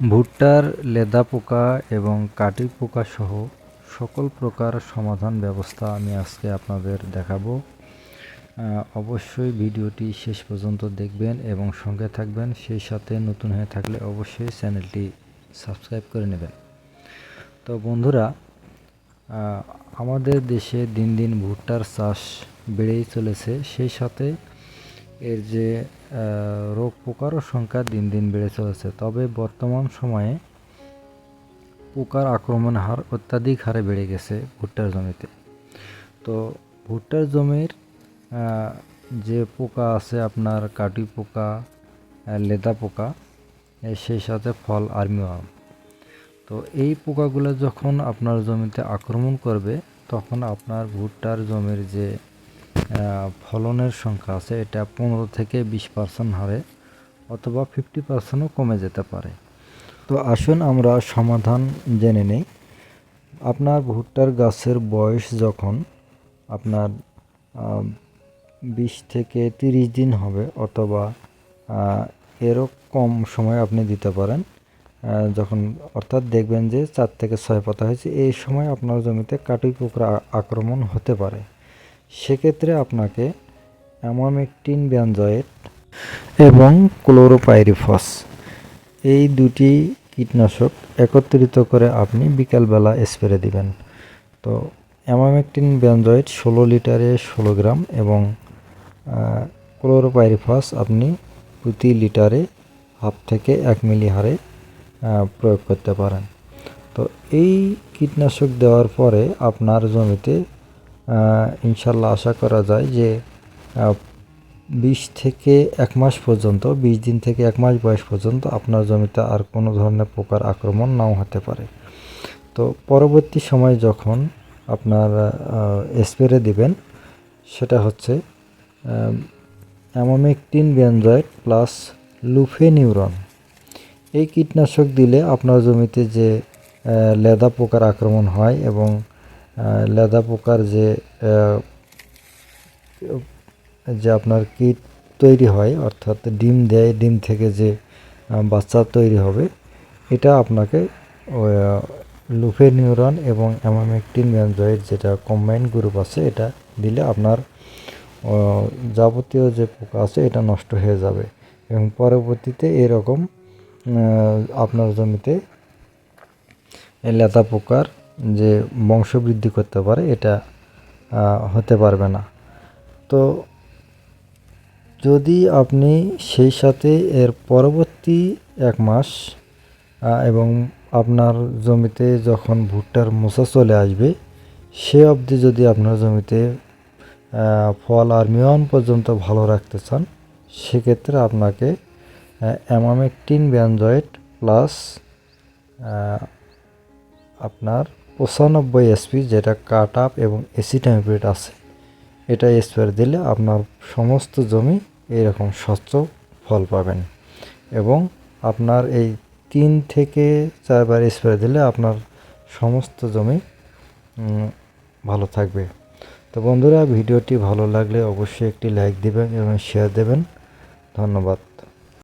ভুট্টার লেদা পোকা এবং কাটি পোকা সহ সকল প্রকার সমাধান ব্যবস্থা আমি আজকে আপনাদের দেখাবো। অবশ্যই ভিডিওটি শেষ পর্যন্ত দেখবেন এবং সঙ্গে থাকবেন। সেই সাথে নতুন হয়ে থাকলে অবশ্যই চ্যানেলটি সাবস্ক্রাইব করে নেবেন। তো বন্ধুরা আমাদের দেশে দিন দিন ভুট্টার চাষ বেড়েই চলেছে। সেই সাথে এর যে রোগ পোকারও সংখ্যা দিন দিন বেড়ে চলেছে। তবে বর্তমান সময়ে পোকার আক্রমণ হার অত্যাধিক হারে বেড়ে গেছে ভুট্টার জমিতে। তো ভুট্টার জমির যে পোকা আছে আপনার কাটি পোকা লেদা পোকা সেই সাথে ফল আর্মিওয়াম তো এই পোকাগুলো যখন আপনার জমিতে আক্রমণ করবে, তখন আপনার ভুট্টার জমির যে ফলনের সংখ্যা আছে, এটা পনেরো থেকে বিশ পার্সেন্ট হারে অথবা ফিফটি পার্সেন্টও কমে যেতে পারে। তো আসুন আমরা সমাধান জেনে নেই। আপনার ভুট্টার গাছের বয়স যখন আপনার বিশ থেকে তিরিশ দিন হবে অথবা এরও কম সময় আপনি দিতে পারেন যখন অর্থাৎ দেখবেন যে চার থেকে ছয় পাতা হয়েছে, এই সময় আপনার জমিতে কাটুই পোকা আক্রমণ হতে পারে। সেক্ষেত্রে আপনাকে অ্যামামেকটিন ব্যানজয়েট এবং ক্লোরোপাইরিফস এই দুটি কীটনাশক একত্রিত করে আপনি বিকালবেলা স্প্রে দিবেন। তো অ্যামামেকটিন ব্যানজয়েট ষোলো লিটারে ষোলো গ্রাম এবং ক্লোরোপাইরিফস আপনি প্রতি লিটারে হাফ থেকে এক মিলি হারে প্রয়োগ করতে পারেন। তো এই কীটনাশক দেওয়ার পরে আপনার জমিতে ইনশাল্লাহ আশা করা যায় যে বিশ থেকে এক মাস পর্যন্ত, বিশ দিন থেকে এক মাস বয়স পর্যন্ত আপনার জমিতে আর কোনো ধরনের পোকার আক্রমণ নাও হতে পারে। তো পরবর্তী সময় যখন আপনার স্প্রে দিবেন, সেটা হচ্ছে অ্যামামেকটিন বেনজয়েড প্লাস লুফেনিউরন এই কীটনাশক দিলে আপনার জমিতে যে লেদা পোকার আক্রমণ হয় এবং লেদা পোকার যে যে আপনার কীট তৈরি হয়, অর্থাৎ ডিম দেয়, ডিম থেকে যে বাচ্চা তৈরি হবে, এটা আপনাকে লুফেনিউরন এবং অ্যামামেকটিন ব্যানজয়েড যেটা কম্বাইন গ্রুপ আছে, এটা দিলে আপনার যাবতীয় যে পোকা আছে, এটা নষ্ট হয়ে যাবে। এবং পরবর্তীতে এরকম আপনার জমিতে লেদা পোকার যে বংশবৃদ্ধি করতে পারে, এটা হতে পারবে না। তো যদি আপনি সেই সাথে এর পরবর্তী এক মাস এবং আপনার জমিতে যখন ভুট্টার মোচা চলে আসবে, সে অবধি যদি আপনার জমিতে ফল আর মিয়ন পর্যন্ত ভালো রাখতে চান, সেক্ষেত্রে আপনাকে অ্যামামেকটিন ব্যানজয়েড প্লাস আপনার পঁচানব্বই এসপি যেটা কাট আপ এবং এসিটামিপ্রেট আছে। এটা স্প্রে দিলে আপনার সমস্ত জমি এরকম স্বচ্ছ ফল পাবেন। এবং আপনার এই তিন থেকে চারবার স্প্রে দিলে আপনার সমস্ত জমি ভালো থাকবে। তো বন্ধুরা, ভিডিওটি ভালো লাগলে অবশ্যই একটি লাইক দিবেন এবং শেয়ার দেবেন। ধন্যবাদ।